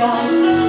John.